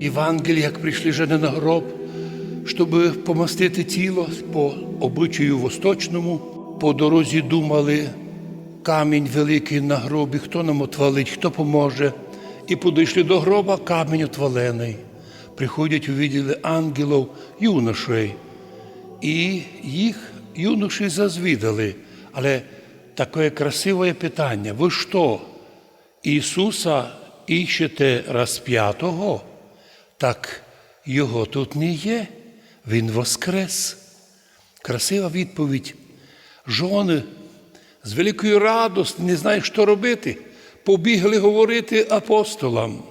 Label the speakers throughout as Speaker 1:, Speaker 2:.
Speaker 1: Євангелії, як прийшли жени на гроб, щоб помастити тіло по обичаю восточному, по дорозі думали камінь великий на гробі, хто нам отвалить, хто поможе. І подійшли до гроба камінь отвалений. Приходять, увиділи ангелів юношей. І їх юноші зазвідали. Але таке красиве питання: ви що, Ісуса іщете розп'ятого? Так його тут не є, Він воскрес. Красива відповідь. Жони з великою радостю не знають, що робити. Побігли говорити апостолам.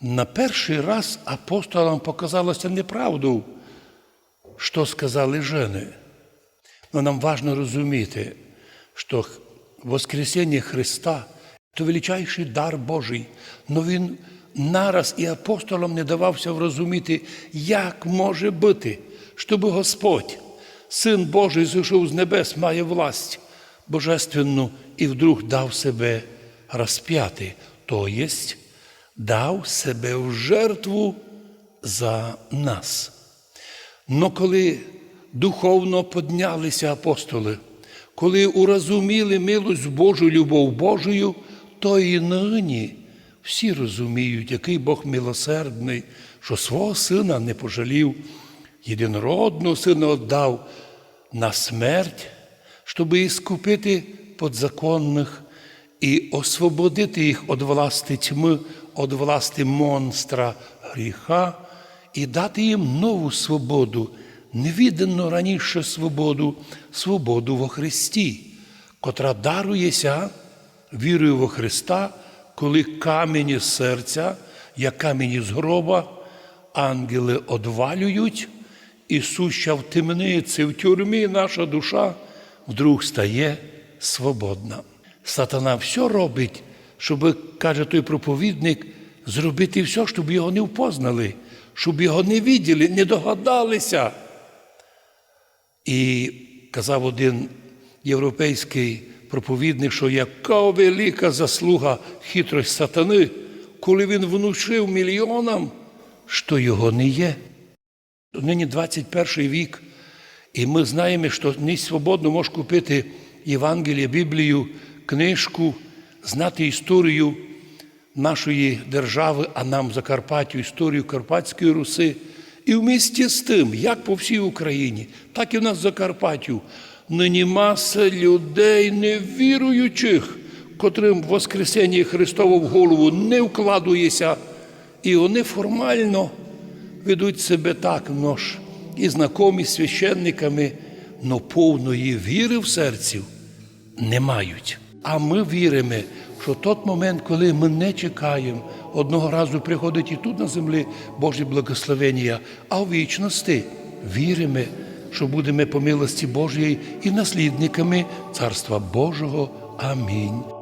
Speaker 1: На перший раз апостолам показалося неправду, що сказали жени. Но нам важно розуміти, що Воскресіння Христа то величайший дар Божий, но Він нараз і апостолам не давався врозуміти, як може бути, щоб Господь, Син Божий, зійшов з небес, має власть божественну і вдруг дав себе розп'яти, то єсть дав себе в жертву за нас. Но коли духовно піднялися апостоли, коли урозуміли милость Божу, любов Божою, то і нині всі розуміють, який Бог милосердний, що свого сина не пожалів, єдинородного сина віддав на смерть, щоб іскупити подзаконних і освободити їх від власти тьми, від власти монстра гріха і дати їм нову свободу, невідану раніше свободу, свободу во Христі, котра дарується вірою во Христа, коли камінь із серця, як камінь із гроба, ангели одвалюють, і суща в темниці, в тюрмі наша душа вдруг стає свободна. Сатана все робить, щоб, каже той проповідник, зробити все, щоб його не впознали, щоб його не виділи, не догадалися. І казав один європейський проповідник, що яка велика заслуга хитрость сатани, коли він внушив мільйонам, що його не є. Нині 21 вік, і ми знаємо, що не свободно можеш купити Євангеліє, Біблію, книжку, знати історію нашої держави, а нам Закарпаттю, історію Карпатської Руси. І в місті з тим, як по всій Україні, так і в нас в Закарпаттю, нині маса людей невіруючих, котрим Воскресення Христово в голову не вкладується, і вони формально ведуть себе так, нож, і знакомі з священниками, но повної віри в серці не мають. А ми віримо, що той момент, коли ми не чекаємо, одного разу приходить і тут на землі Божі благословення, а в вічності віримо, що будемо по милості Божої і наслідниками Царства Божого. Амінь.